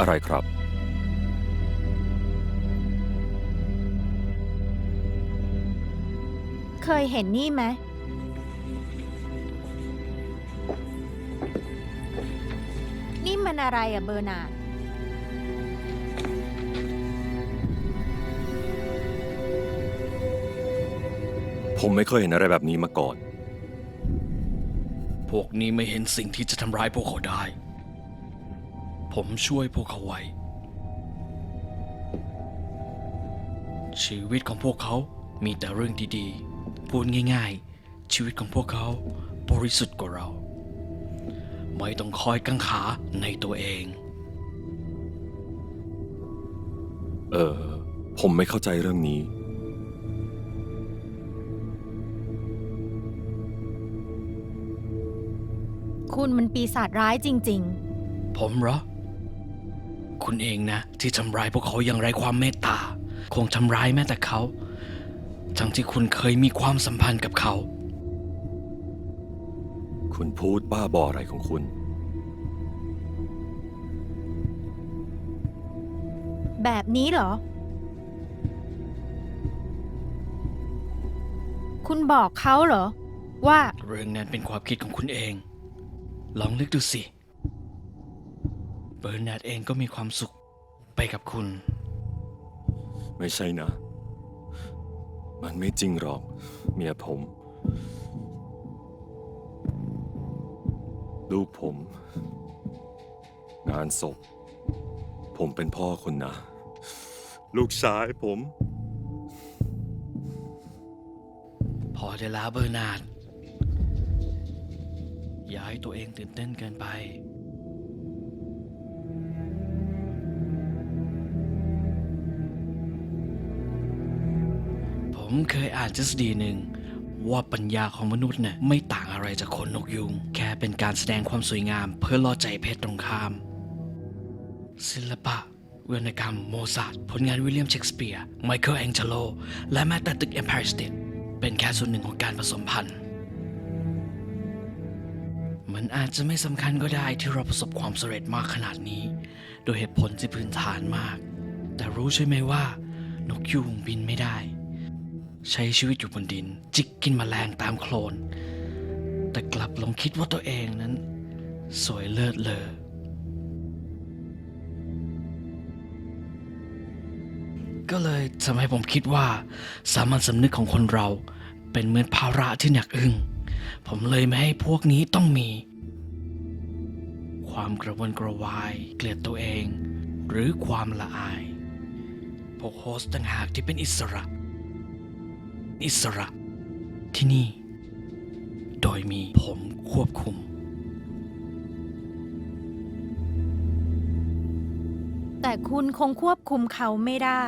อะไรครับ เคยเห็นนี่ไหม นี่มันอะไรอะเบอร์นาร์ดผมไม่เคยเห็นอะไรแบบนี้มาก่อน พวกนี้ไม่เห็นสิ่งที่จะทำร้ายพวกเขาได้ ผมช่วยพวกเขาไว้ ชีวิตของพวกเขามีแต่เรื่องดีๆ พูดง่ายๆ ชีวิตของพวกเขาบริสุทธิ์กว่าเรา ไม่ต้องคอยกังขาในตัวเอง เออ ผมไม่เข้าใจเรื่องนี้ คุณมันปีศาจร้ายจริงผมเหรอ คุณเองนะ ที่ทำร้ายพวกเขาอย่างไรความเมตตา คงทำร้ายแม้แต่เขา ทั้งที่คุณเคยมีความสัมพันธ์กับเขา คุณพูดบ้าบออะไรของคุณๆแบบนี้เหรอ คุณบอกเขาเหรอ ว่า เรื่องนั้นเป็นความคิดของคุณเอง ลองนึกดูสิ เบอร์นาร์ดเองก็มีความสุขไปกับคุณ ไม่ใช่นะ มันไม่จริงหรอก เมียผม ลูกผม งานศพ ผมเป็นพ่อคุณนะ ลูกชายผม พอได้แล้วเบอร์นาร์ดอย่าให้ตัวเองตื่นเต้นเกินไป เคยอ่านทฤษฎีหนึ่งว่าปัญญาของมนุษย์เนี่ยไม่ต่างอะไรจากขนนกยุง แค่เป็นการแสดงความสวยงามเพื่อล่อใจเพศตรงข้าม ศิลปะวรรณกรรมโมซาร์ทผลงานวิลเลียมเชกสเปียร์ไมเคิลแองเจโล และแม้แต่ตึก Empire State เป็นแค่ส่วนหนึ่งของการผสมพันธุ์มันอาจจะไม่สำคัญก็ได้ที่เราประสบความสำเร็จมากขนาดนี้ โดยเหตุผลที่พื้นฐานมาก แต่รู้ใช่ไหมว่า นกยูงบินไม่ได้ ใช้ชีวิตอยู่บนดิน จิกกินแมลงตามโคลน แต่กลับหลงคิดว่าตัวเองนั้น สวยเลิศเลอก็เลยทำให้ผมคิดว่า สามัญสำนึกของคนเราเป็นเหมือนภาระที่หนักอึ้ง ผมเลยไม่ให้พวกนี้ต้องมี ความกระวนกระวาย เกลียดตัวเอง หรือความละอาย พวกโฮสต์ต่างหากที่เป็นอิสระ อิสระ ที่นี่ โดยมีผมควบคุม แต่คุณคงควบคุมเขาไม่ได้